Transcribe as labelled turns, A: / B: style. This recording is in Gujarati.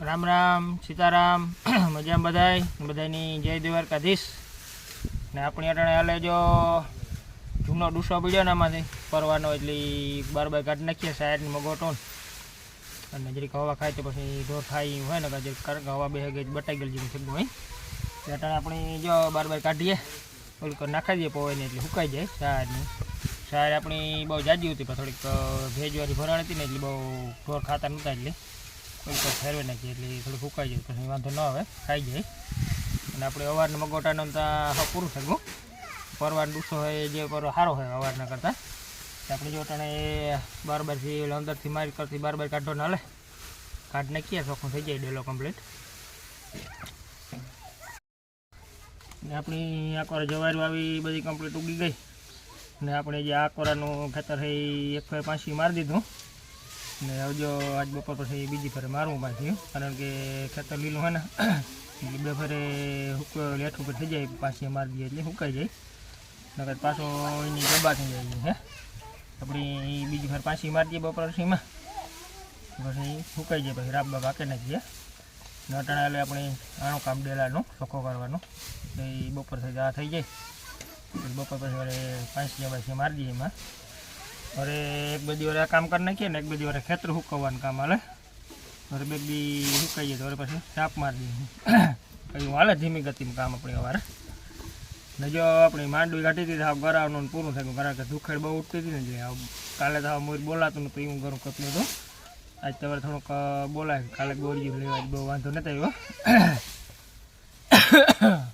A: રામ રામ, સીતારામ, મજામાં બધાય? બધાની જય દ્વારકાધીશ. ને આપણી અટાણે હાલે જો જૂનો ડૂસો પડ્યો ને આમાંથી, પરવાનો એટલે બાર બાર કાઢી નાખીએ સાઈડની મગોટો અને જરીક હવા ખાય તો પછી ઢોર ખાઈ હોય ને જરીક કારણ હવા બે ગઈ બટાઈ ગયેલી જેવું થયું હોય. અટાણે આપણે જો બાર બાર કાઢીએ, ઓલું કરી નાખી દઈએ પવાઈને એટલે સુકાઈ જાય સાઈડની સાઈડ આપણી બહુ જાજી હતી, પણ થોડીક ભેજવાળી ભરાણ હતી ને એટલે બહુ ઢોર ખાતા નહોતા એટલે. તો ફેરવી નાખીએ એટલે થોડું ફૂકાઈ જાય, પછી વાંધો ન આવે, ખાઈ જાય. અને આપણે અવારને મગોટાનો તો હા, પૂરું થયું પરવાનો ડૂસો હોય જે પર સારો હોય અવારના કરતાં. આપણે જો તણે બાર બારથી અંદરથી મારી કરતી બાર બાર કાઢો ના લે કાઢ નાખીએ, ચોખ્ખું થઈ જાય ડેલો કમ્પ્લીટ ને આપણી આકોરા જવારી આવી બધી કમ્પ્લીટ ઉગી ગઈ. ને આપણે જે આકોરાનું ખેતર છે એ એક પાંચી મારી દીધું. ને આવજો આજ બપોર પછી બીજી ફરે મારવું પાછું કારણ કે ખેતર લીલું હોય ને, એટલે બે ફરે લેઠ ઉપર થઈ જાય, પાછી મારી દઈએ એટલે સુકાઈ જાય. નકર પાછો એની ગબા થઈ જાય હે. આપણી બીજી ફર પાછી મારી દઈએ બપોર પછીમાં પછી સુકાઈ જાય પછી રાબા પાકે નાખીએ. નટણા એટલે આપણે આણો કામ ડેલાનું, ચોખ્ખો કરવાનો. તો એ બપોર થઈ જાય, આ થઈ જાય. બપોર પછી પાંચ જગ્યા પછી મારી દઈએ એમાં. અરે એક બધી વાર કામ કરી નાખીએ ને, એક બધી વાર ખેતર હુકવવાનું કામ હાલે. અરે બે બી હુકાઈએ તો પછી સાપ મારી દઈએ. એવું હાલે ધીમી ગતિમાં કામ આપણી અવારે ને જો આપણી માંડવી કાઢી હતી તો ગરાવનું પૂરું થયું, કારણ કે દુખેડ બહુ ઉઠતી હતી ને એટલે કાલે તો મોર બોલાતું ને તો હું ઘરું કપલું હતું. આજ તમારે થોડુંક બોલાય. કાલે બોરી લેવા બહુ વાંધો નથી આવ્યો.